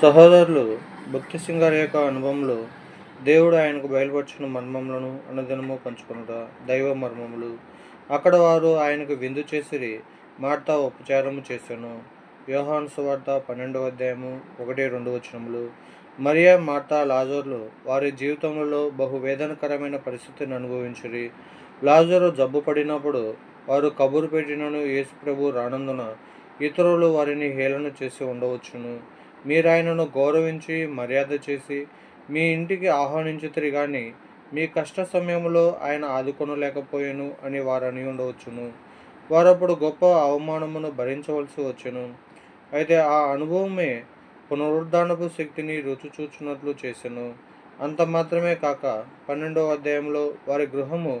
సహోదరులు భక్తి సింగారి యొక్క అనుభవంలో దేవుడు ఆయనకు బయలుపరిచిన మర్మములను అనుదినము పంచుకునుట దైవ మర్మములు. అక్కడ వారు ఆయనకు విందు చేసిరి మార్తా ఉపచారము చేశాను యోహాను సువార్త పన్నెండవ అధ్యాయము ఒకటి రెండు వచనములు. మరియా మార్తా లాజర్లు వారి జీవితంలో బహు వేదనకరమైన పరిస్థితిని అనుభవించిరి. లాజరు జబ్బు పడినప్పుడు వారు కబురు పెట్టినను యేసు ప్రభు రానందున ఇతరులు వారిని హేళన చేసి ఉండవచ్చును. మీరు ఆయనను గౌరవించి మర్యాద చేసి మీ ఇంటికి ఆహ్వానించితిరి కానీ మీ కష్ట సమయంలో ఆయన ఆదుకొనలేకపోయాను అని వారు అని ఉండవచ్చును. వారప్పుడు గొప్ప అవమానమును భరించవలసి వచ్చును. అయితే ఆ అనుభవమే పునరుద్ధానపు శక్తిని రుచి చూచినట్లు చేసెను. అంత మాత్రమే కాక పన్నెండవ అధ్యాయంలో వారి గృహము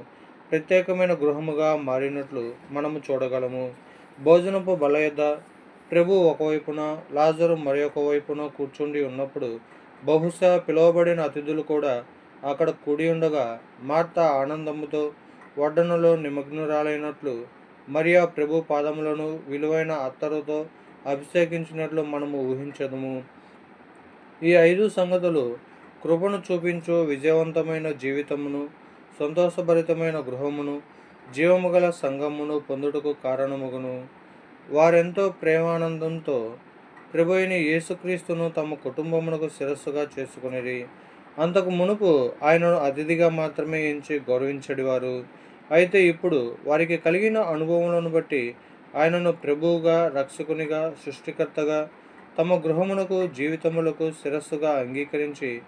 ప్రత్యేకమైన గృహముగా మారినట్లు మనము చూడగలము. భోజనపు బల యొద్ద ప్రభు ఒకవైపున లాజరు మరి ఒక వైపున కూర్చుండి ఉన్నప్పుడు బహుశా పిలువబడిన అతిథులు కూడా అక్కడ కూడి ఉండగా మార్త ఆనందముతో వడ్డనలో నిమగ్నురాలైనట్లు మరియా ప్రభు పాదములను విలువైన అత్తరుతో అభిషేకించినట్లు మనము ఊహించదము. ఈ ఐదు సంగతులు కృపను చూపించు విజయవంతమైన జీవితమును సంతోషభరితమైన గృహమును జీవము గల సంఘమును పొందుటకు కారణముగును. వారెంతో ప్రేమానందంతో ప్రభుని యేసుక్రీస్తును తమ కుటుంబమునకు శిరస్సుగా చేసుకునిరి. అంతకు మునుపు ఆయనను అతిథిగా మాత్రమే ఎంచి గౌరవించడివారు. అయితే ఇప్పుడు వారికి కలిగిన అనుభవములను బట్టి ఆయనను ప్రభువుగా రక్షకునిగా సృష్టికర్తగా తమ గృహమునకు జీవితములకు శిరస్సుగా అంగీకరించి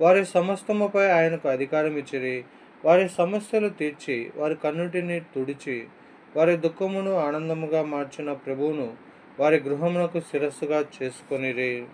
వారి సమస్తముపై ఆయనకు అధికారం ఇచ్చిరి వారి సమస్యలు తీర్చి వారి కన్నుటిని తుడిచి వారి దుఃఖమును ఆనందముగా మార్చిన ప్రభువును వారి గృహమునకు శిరస్సుగా చేసుకొనిరి.